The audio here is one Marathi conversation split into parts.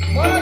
Bora!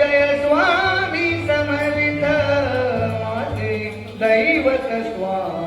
जय स्वामी समर्थ माझे दैवत स्वामी.